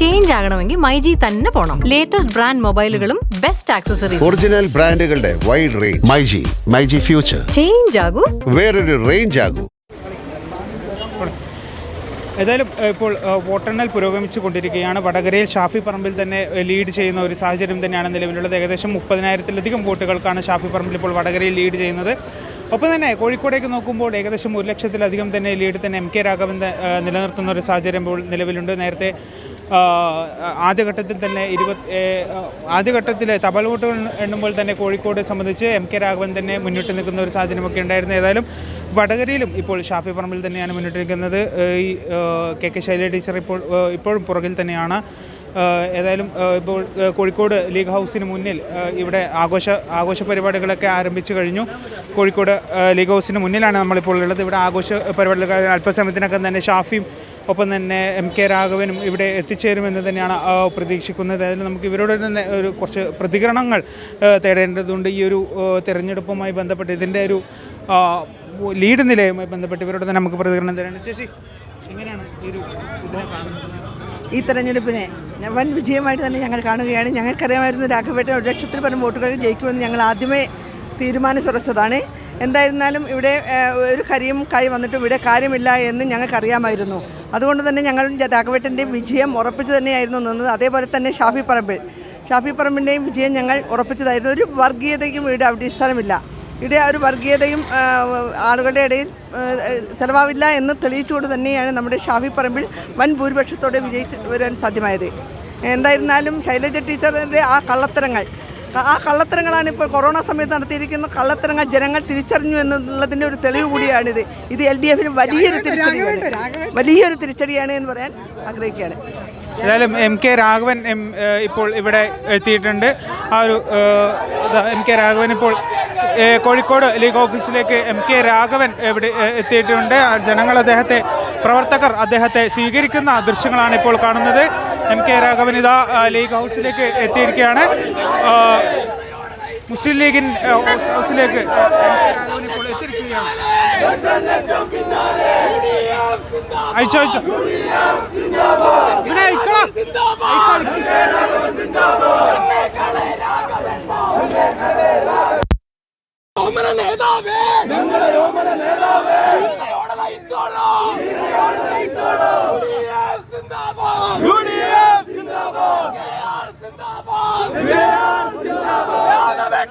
Change ആകണമെങ്കിൽ മൈജി തന്നെ പോണം. ലേറ്റസ്റ്റ് ബ്രാൻഡ് മൊബൈലുകളും ബെസ്റ്റ് ആക്സസറീസ് ഒറിജിനൽ ബ്രാൻഡുകളുടെ wide range MyG MyG future change ആകൂ. വേറൊരു റേഞ്ച് ആകൂ. ഏതായാലും ഇപ്പോൾ വോട്ടെണ്ണൽ പുരോഗമിച്ചു കൊണ്ടിരിക്കുകയാണ്. വടകരയിൽ ഷാഫി പറമ്പിൽ തന്നെ ലീഡ് ചെയ്യുന്ന ഒരു സാഹചര്യം തന്നെയാണ് നിലവിലുള്ളത്. ഏകദേശം മുപ്പതിനായിരത്തിലധികം വോട്ടുകൾക്കാണ് ഷാഫി പറമ്പിൽ ഇപ്പോൾ വടകരയിൽ ലീഡ് ചെയ്യുന്നത്. ഒപ്പം തന്നെ കോഴിക്കോടേക്ക് നോക്കുമ്പോൾ ഏകദേശം ഒരു ലക്ഷത്തിലധികം തന്നെ ലീഡ് തന്നെ എം കെ രാഘവൻ നിലനിർത്തുന്ന ഒരു സാഹചര്യം ഇപ്പോൾ നിലവിലുണ്ട്. നേരത്തെ ആദ്യഘട്ടത്തിൽ തന്നെ ഇരുപത് ഏഹ്, ആദ്യഘട്ടത്തിൽ തപാൽ വോട്ടുകൾ എണ്ണുമ്പോൾ തന്നെ കോഴിക്കോട് സംബന്ധിച്ച് എം കെ രാഘവൻ തന്നെ മുന്നിട്ട് നിൽക്കുന്ന ഒരു സാഹചര്യമൊക്കെ ഉണ്ടായിരുന്നു. ഏതായാലും വടകരയിലും ഇപ്പോൾ ഷാഫി പറമ്പിൽ തന്നെയാണ് മുന്നിട്ട് നിൽക്കുന്നത്. ഈ കെ കെ ശൈല ടീച്ചർ ഇപ്പോൾ ഇപ്പോഴും പുറകിൽ തന്നെയാണ്. ഏതായാലും ഇപ്പോൾ കോഴിക്കോട് ലീഗ് ഹൗസിന് മുന്നിൽ ഇവിടെ ആഘോഷ ആഘോഷ പരിപാടികളൊക്കെ ആരംഭിച്ചു കഴിഞ്ഞു. കോഴിക്കോട് ലീഗ് ഹൗസിന് മുന്നിലാണ് നമ്മളിപ്പോൾ ഉള്ളത്. ഇവിടെ ആഘോഷ പരിപാടികൾ അല്പസമയത്തിനകം തന്നെ ഷാഫിയും ഒപ്പം തന്നെ എം കെ രാഘവനും ഇവിടെ എത്തിച്ചേരുമെന്ന് തന്നെയാണ് പ്രതീക്ഷിക്കുന്നത്. അതിൽ നമുക്ക് ഇവരോട് തന്നെ ഒരു കുറച്ച് പ്രതികരണങ്ങൾ തേടേണ്ടതുണ്ട്. ഈ ഒരു തിരഞ്ഞെടുപ്പുമായി ബന്ധപ്പെട്ട് ഇതിന്റെ ഒരു ലീഡ് നിലയുമായി ബന്ധപ്പെട്ട് ഇവരോട് തന്നെ നമുക്ക് പ്രതികരണം തരേണ്ടത് ചേച്ചി എങ്ങനെയാണ് ഈ ഒരു ഈ തെരഞ്ഞെടുപ്പിനെ വൻ വിജയമായിട്ട് തന്നെ ഞങ്ങൾ കാണുകയാണ്. ഞങ്ങൾക്കറിയാമായിരുന്നു രാഘവേട്ടൻ ഒരു ലക്ഷത്തിൽ പരം വോട്ടുകൾ ജയിക്കുമെന്ന് ഞങ്ങൾ ആദ്യമേ തീരുമാനിച്ചുറച്ചതാണ്. എന്തായിരുന്നാലും ഇവിടെ ഒരു കരിയും കൈ വന്നിട്ടും ഇവിടെ കാര്യമില്ല എന്ന് ഞങ്ങൾക്കറിയാമായിരുന്നു. അതുകൊണ്ട് തന്നെ ഞങ്ങൾ രാഘവേട്ടന്റെ വിജയം ഉറപ്പിച്ചു തന്നെയായിരുന്നു നിന്നത്. അതേപോലെ തന്നെ ഷാഫി പറമ്പിൽ. ഷാഫി പറമ്പിന്റെയും വിജയം ഞങ്ങൾ ഉറപ്പിച്ചതായിരുന്നു. ഒരു വർഗീയതയ്ക്കും ഇവിടെ അടിസ്ഥാനമില്ല. ഇവിടെ ഒരു വർഗീയതയും ആളുകളുടെ ഇടയിൽ ചിലവാവില്ല എന്ന് തെളിയിച്ചുകൊണ്ട് തന്നെയാണ് നമ്മുടെ ഷാഫി പറമ്പിൽ വൻ ഭൂരിപക്ഷത്തോടെ വിജയിച്ച് വരാൻ സാധ്യമായത്. എന്തായിരുന്നാലും ശൈലജ ടീച്ചറിന്റെ ആ കള്ളത്തരങ്ങൾ ആ കള്ളത്തരങ്ങളാണ് ഇപ്പോൾ കൊറോണ സമയത്ത് നടത്തിയിരിക്കുന്ന കള്ളത്തരങ്ങൾ ജനങ്ങൾ തിരിച്ചറിഞ്ഞു എന്നുള്ളതിന്റെ ഒരു തെളിവ് കൂടിയാണിത്. ഇത് എൽ ഡി എഫിന് വലിയൊരു തിരിച്ചടിയാണ്. വലിയൊരു തിരിച്ചടിയാണ് എന്ന് പറയാൻ ആഗ്രഹിക്കുകയാണ്. ഏതായാലും എം കെ രാഘവൻ എം ഇപ്പോൾ ഇവിടെ എത്തിയിട്ടുണ്ട്. ആ ഒരു എം കെ രാഘവൻ ഇപ്പോൾ കോഴിക്കോട് ലീഗ് ഓഫീസിലേക്ക് എം കെ രാഘവൻ എവിടെ എത്തിയിട്ടുണ്ട്. ആ ജനങ്ങൾ അദ്ദേഹത്തെ പ്രവർത്തകർ അദ്ദേഹത്തെ സ്വീകരിക്കുന്ന ദൃശ്യങ്ങളാണ് ഇപ്പോൾ കാണുന്നത്. എം കെ രാഘവൻ ലീഗ് ഹൗസിലേക്ക് എത്തിയിരിക്കുകയാണ്. മുസ്ലിം ലീഗിൻ ഹൗസിലേക്ക് അയച്ചോ അയച്ചോ. ഇവിടെ അയക്കണം നേതാവേ.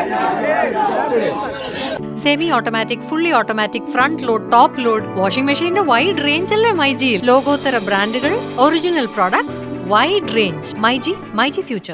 നേതാവേ semi automatic fully automatic front load top load washing മെഷീന്റെ വൈഡ് റേഞ്ച് അല്ലേ മൈജിയിൽ ലോകോത്തര ബ്രാൻഡുകൾ original products wide range MyG MyG future